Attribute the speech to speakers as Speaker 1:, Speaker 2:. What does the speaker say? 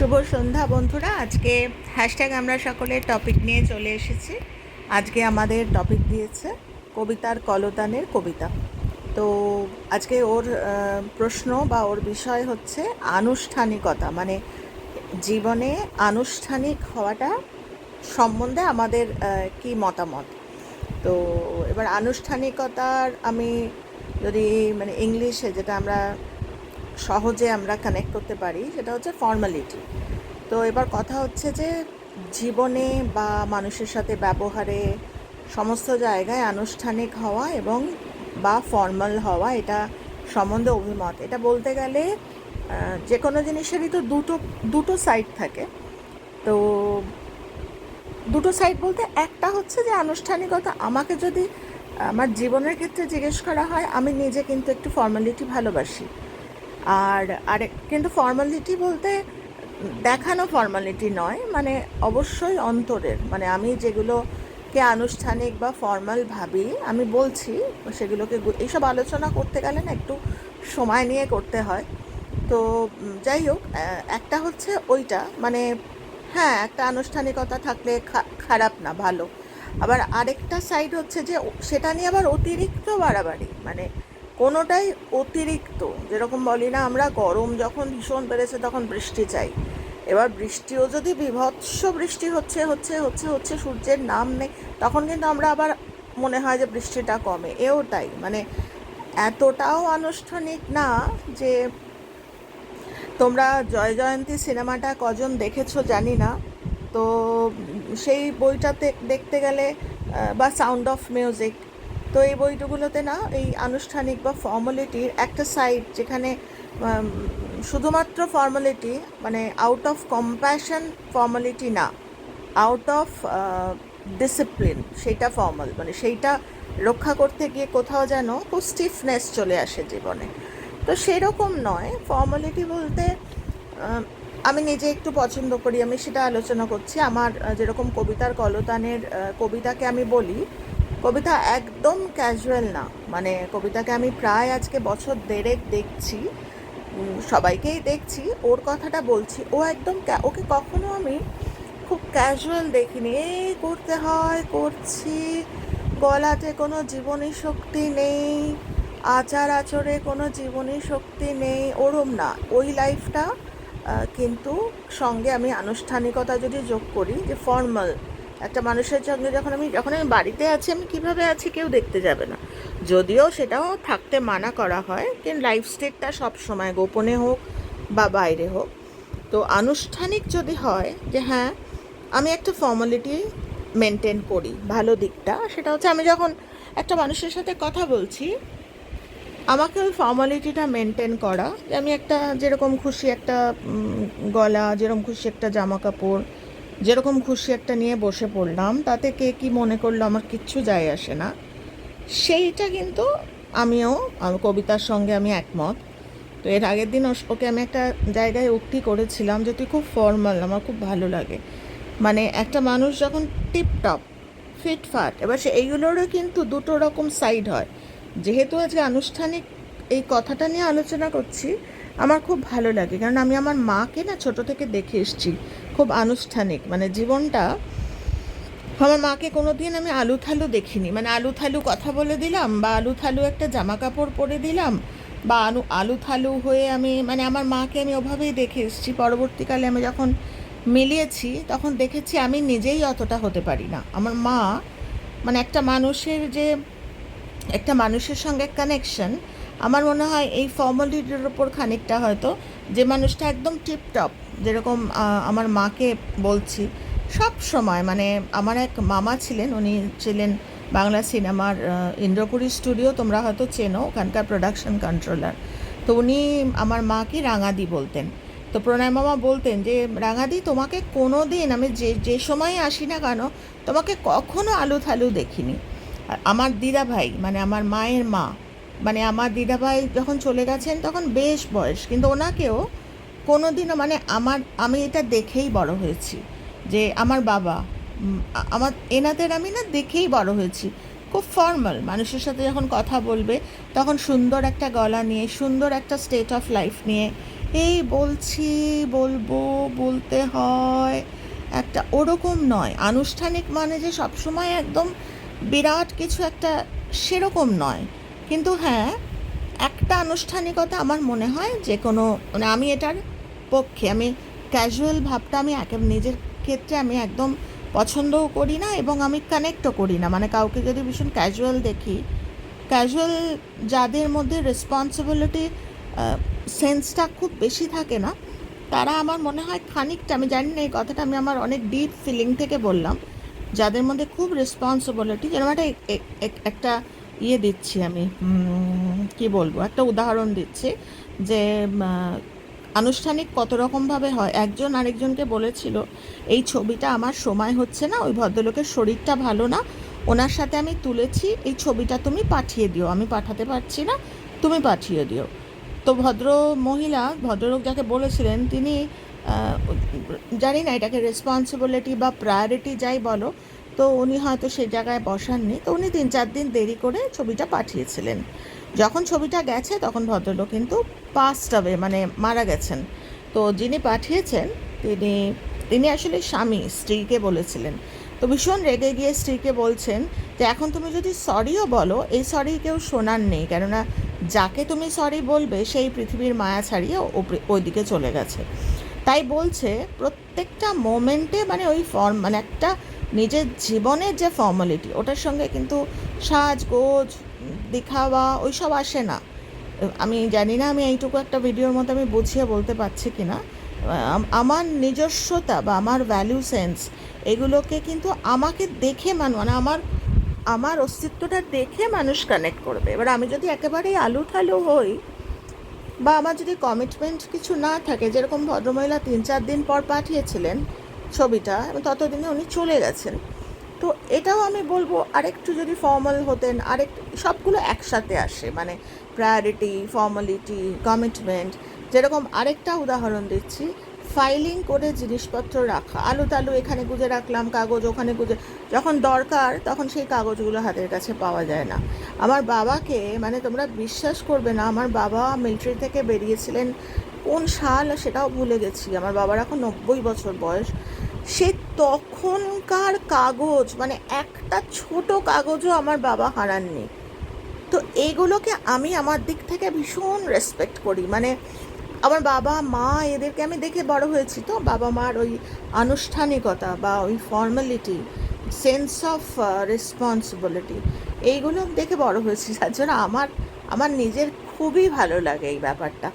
Speaker 1: শুভ সন্ধ্যা বন্ধুরা। আজকে হ্যাশট্যাগ আমরা সকলে টপিক নিয়ে চলে এসেছি। আজকে আমাদের টপিক দিয়েছে কবিতার কলতানের কবিতা। তো আজকে ওর প্রশ্ন বা ওর বিষয় হচ্ছে আনুষ্ঠানিকতা। মানে জীবনে আনুষ্ঠানিক হওয়াটা সম্বন্ধে আমাদের কি মতামত? তো এবার আনুষ্ঠানিকতার আমি যদি মানে ইংলিশে যেটা আমরা সহজে আমরা কানেক্ট করতে পারি, সেটা হচ্ছে ফর্মালিটি তো এবার কথা হচ্ছে যে, জীবনে বা মানুষের সাথে ব্যবহারে সমস্ত জায়গায় আনুষ্ঠানিক হওয়া এবং বা ফর্মাল হওয়া, এটা সম্বন্ধে অভিমত। এটা বলতে গেলে যে কোনো জিনিসেরই তো দুটো দুটো সাইড থাকে। তো দুটো সাইড বলতে একটা হচ্ছে যে, আনুষ্ঠানিকতা। আমাকে যদি আমার জীবনের ক্ষেত্রে জিজ্ঞেস করা হয়, আমি নিজে কিন্তু একটু ফর্মালিটি ভালোবাসি। আর আরেক কিন্তু ফর্মালিটি বলতে দেখানো ফর্মালিটি নয় মানে অবশ্যই অন্তরের। মানে আমি যেগুলোকে আনুষ্ঠানিক বা ফর্মাল ভাবি, আমি বলছি, সেগুলোকে এইসব আলোচনা করতে গেলে না একটু সময় নিয়ে করতে হয়। তো যাই হোক একটা হচ্ছে ওইটা মানে হ্যাঁ একটা আনুষ্ঠানিকতা থাকলে খারাপ না, ভালো। আবার আরেকটা সাইড হচ্ছে যে সেটা নিয়ে আবার অতিরিক্ত বাড়াবাড়ি মানে কোনোটাই অতিরিক্ত। যেরকম বলি না, আমরা গরম যখন ভীষণ বেড়েছে তখন বৃষ্টি চাই। এবার বৃষ্টিও যদি বিভৎস বৃষ্টি হচ্ছে হচ্ছে হচ্ছে হচ্ছে সূর্যের নাম নেই, তখন কিন্তু আমরা আবার মনে হয় যে বৃষ্টিটা কমে। এও তাই। মানে এতটাও আনুষ্ঠানিক না যে তোমরা জয় জয়ন্তী সিনেমাটা কজন দেখেছ জানি না। তো সেই বইটাতে দেখতে গেলে বা সাউন্ড অফ মিউজিক তো এই বইটুগুলোতে না এই আনুষ্ঠানিক বা ফর্মালিটির একটা সাইড যেখানে শুধুমাত্র ফর্মালিটি মানে আউট অফ কম্প্যাশন ফর্মালিটি না আউট অফ ডিসিপ্লিন সেইটা ফর্মাল মানে সেইটা রক্ষা করতে গিয়ে কোথাও যেন খুব স্টিফনেস চলে আসে জীবনে। তো সেরকম নয় ফর্মালিটি বলতে আমি নিজে একটু পছন্দ করি, আমি সেটা আলোচনা করছি। আমার যেরকম কবিতার কলতানের কবিতাকে আমি বলি কবিতা একদম ক্যাজুয়াল না। মানে কবিতাকে আমি প্রায় আজকে বছর দেড়েক দেখছি সবাইকেই দেখছি। ওর কথাটা বলছি, ও একদম ওকে কখনো আমি খুব ক্যাজুয়াল দেখিনি। এই করতে হয়, করছি, গলাতে কোনো জীবনী শক্তি নেই, আচার আচরে কোনো জীবনী শক্তি নেই, ওরম না। ওই লাইফটা কিন্তু সঙ্গে আমি আনুষ্ঠানিকতা যদি যোগ করি, যে ফর্মাল একটা মানুষের সঙ্গে যখন আমি যখন আমি বাড়িতে আছি, আমি কীভাবে আছি কেউ দেখতে যাবে না। যদিও সেটাও থাকতে মানা করা হয় কিন্তু লাইফ স্টেটটা সবসময় গোপনে হোক বা বাইরে হোক। তো আনুষ্ঠানিক যদি হয় যে হ্যাঁ আমি একটা ফর্মালিটি মেনটেন করি, ভালো দিকটা, সেটা হচ্ছে আমি যখন একটা মানুষের সাথে কথা বলছি, আমাকে ওই ফর্মালিটিটা মেনটেন করা, যে আমি একটা যেরকম খুশি একটা গলা, যেরকম খুশি একটা জামা কাপড় যেরকম খুশি একটা নিয়ে বসে পড়লাম, তাতে কে কি মনে করল আমার কিচ্ছু যায় আসে না। সেইটা কিন্তু আমিও কবিতার সঙ্গে আমি একমত। তো এর আগের দিন ওকে আমি একটা জায়গায় উক্তি করেছিলাম যে, তুই খুব ফর্মাল আমার খুব ভালো লাগে। মানে একটা মানুষ যখন টিপটপ ফিটফাট এবার সে, এইগুলোরও কিন্তু দুটো রকম সাইড হয়। যেহেতু আজকে আনুষ্ঠানিক এই কথাটা নিয়ে আলোচনা করছি আমার খুব ভালো লাগে। কারণ আমি আমার মাকে না ছোট থেকে দেখে এসেছি। খুব আনুষ্ঠানিক। মানে জীবনটা, আমার মাকে কোনো দিন আমি আলু থালু দেখিনি। মানে আলু থালু কথা বলে দিলাম বা আলু থালু একটা জামা কাপড় পরে দিলাম বা আলু আলু থালু হয়ে আমি মানে আমার মাকে আমি ওভাবেই দেখে এসেছি। পরবর্তীকালে আমি যখন মিলিয়েছি, তখন দেখেছি আমি নিজেই অতটা হতে পারি না। আমার মা মানে একটা মানুষের যে, একটা মানুষের সঙ্গে কানেকশন আমার মনে হয় এই ফর্মালিটির ওপর খানিকটা হয়তো যে মানুষটা একদম টিপটপ যেরকম আমার মাকে বলছি, সব সময় মানে আমার এক মামা ছিলেন, উনি ছিলেন বাংলা সিনেমার ইন্দ্রপুরী স্টুডিও তোমরা হয়তো চেনো, ওখানকার প্রোডাকশন কন্ট্রোলার তো উনি আমার মাকে রাঙাদি বলতেন। তো প্রণয় মামা বলতেন যে, রাঙাদি, তোমাকে কোনো দিন আমি যে যে সময় আসি না কেন, তোমাকে কখনো আলু থালু দেখিনি। আমার দিদাভাই মানে আমার মায়ের মা মানে আমার দিদাভাই যখন চলে গেছেন তখন বেশ বয়স, কিন্তু ওনাকেও কোনো দিনও মানে আমার, আমি এটা দেখেই বড় হয়েছি যে আমার বাবা আমার এনাদের আমি না দেখেই বড় হয়েছি। খুব ফর্মাল মানুষের সাথে যখন কথা বলবে তখন সুন্দর একটা গলা নিয়ে, সুন্দর একটা স্টেট অফ লাইফ নিয়ে, এই বলছি, বলব, বলতে হয়, একটা ওরকম নয়। আনুষ্ঠানিক মানে যে সবসময় একদম বিরাট কিছু একটা সেরকম নয়। কিন্তু হ্যাঁ একটা আনুষ্ঠানিকতা আমার মনে হয় যে কোনো মানে আমি এটার পক্ষে, আমি ক্যাজুয়াল ভাবটা আমি একে, নিজের ক্ষেত্রে আমি একদম পছন্দও করি না এবং আমি কানেক্টও করি না। মানে কাউকে যদি ভীষণ ক্যাজুয়াল দেখি ক্যাজুয়াল যাদের মধ্যে রেসপন্সিবিলিটি সেন্সটা খুব বেশি থাকে না, তারা আমার মনে হয় খানিকটা, আমি জানি না এই কথাটা, আমি আমার অনেক ডিপ ফিলিং থেকে বললাম, যাদের মধ্যে খুব রেসপন্সিবিলিটি যেরকম একটা ইয়ে দিচ্ছি আমি কি বলব, একটা উদাহরণ দিচ্ছি যে আনুষ্ঠানিক কত রকমভাবে হয়। একজন আরেকজনকে বলেছিল, এই ছবিটা আমার সময় হচ্ছে না, ওই ভদ্রলোকের শরীরটা ভালো না, ওনার সাথে আমি তুলেছি, এই ছবিটা তুমি পাঠিয়ে দিও, আমি পাঠাতে পারছি না, তুমি পাঠিয়ে দিও। তো ভদ্র মহিলা, ভদ্রলোক যাকে বলেছিলেন, তিনি জানি না এটাকে রেসপন্সিবিলিটি বা প্রায়োরিটি যাই বলো তো উনি হয়তো সেই জায়গায় বসাননি। তো উনি তিন চার দিন দেরি করে ছবিটা পাঠিয়েছিলেন। যখন ছবিটা গেছে তখন ভদ্রলোক কিন্তু পাস্ট হবে মানে মারা গেছেন। তো যিনি পাঠিয়েছেন, তিনি তিনি আসলে স্বামী, স্ত্রীকে বলেছিলেন। তো ভীষণ রেগে গিয়ে স্ত্রীকে বলছেন যে, এখন তুমি যদি সরিও বলো, এই সরি কেউ শোনার নেই। কেননা যাকে তুমি সরি বলবে, সেই পৃথিবীর মায়া ছাড়িয়ে ওইদিকে চলে গেছে। তাই বলছে, প্রত্যেকটা মোমেন্টে মানে ওই ফর্ম মানে একটা নিজের জীবনের যে ফর্মালিটি ওটার সঙ্গে কিন্তু সাজগোজ, দেখাওয়া, ওইসব আসে না। আমি জানি না আমি এইটুকু একটা ভিডিওর মধ্যে আমি বুঝিয়ে বলতে পারছি কি না। আমার নিজস্বতা বা আমার ভ্যালু সেন্স এগুলোকে কিন্তু আমাকে দেখে মান মানে আমার আমার অস্তিত্বটা দেখে মানুষ কানেক্ট করবে। এবার আমি যদি একেবারেই আলু ঠালু হই বা আমার যদি কমিটমেন্ট কিছু না থাকে, যেরকম ভদ্রমহিলা তিন চার দিন পর পাঠিয়েছিলেন ছবিটা, এবং ততদিনে উনি চলে গেছেন। তো এটাও আমি বলব, আরেকটু যদি ফর্মাল হতেন, আরেক, সবগুলো একসাথে আসে। মানে প্রায়োরিটি ফর্মালিটি কমিটমেন্ট যেরকম আরেকটা উদাহরণ দিচ্ছি ফাইলিং করে জিনিসপত্র রাখা। আলু তালু এখানে গুজে রাখলাম, কাগজ ওখানে গুজে, যখন দরকার, তখন সেই কাগজগুলো হাতের কাছে পাওয়া যায় না। আমার বাবাকে মানে তোমরা বিশ্বাস করবে না, আমার বাবা মিলিটারি থেকে বেরিয়েছিলেন, কোন সাল সেটাও ভুলে গেছি। আমার বাবার এখন নব্বই বছর বয়স। সে তখনকার কাগজ মানে একটা ছোট কাগজও আমার বাবা হারাননি। তো এইগুলোকে আমি আমার দিক থেকে ভীষণ রেসপেক্ট করি। মানে আমার বাবা, মা এদেরকে আমি দেখে বড় হয়েছি তো। বাবা মার ওই আনুষ্ঠানিকতা বা ওই ফর্মালিটি সেন্স অফ রেসপন্সিবিলিটি এইগুলো দেখে বড় হয়েছি। যার জন্য আমার আমার নিজের খুবই ভালো লাগে এই ব্যাপারটা।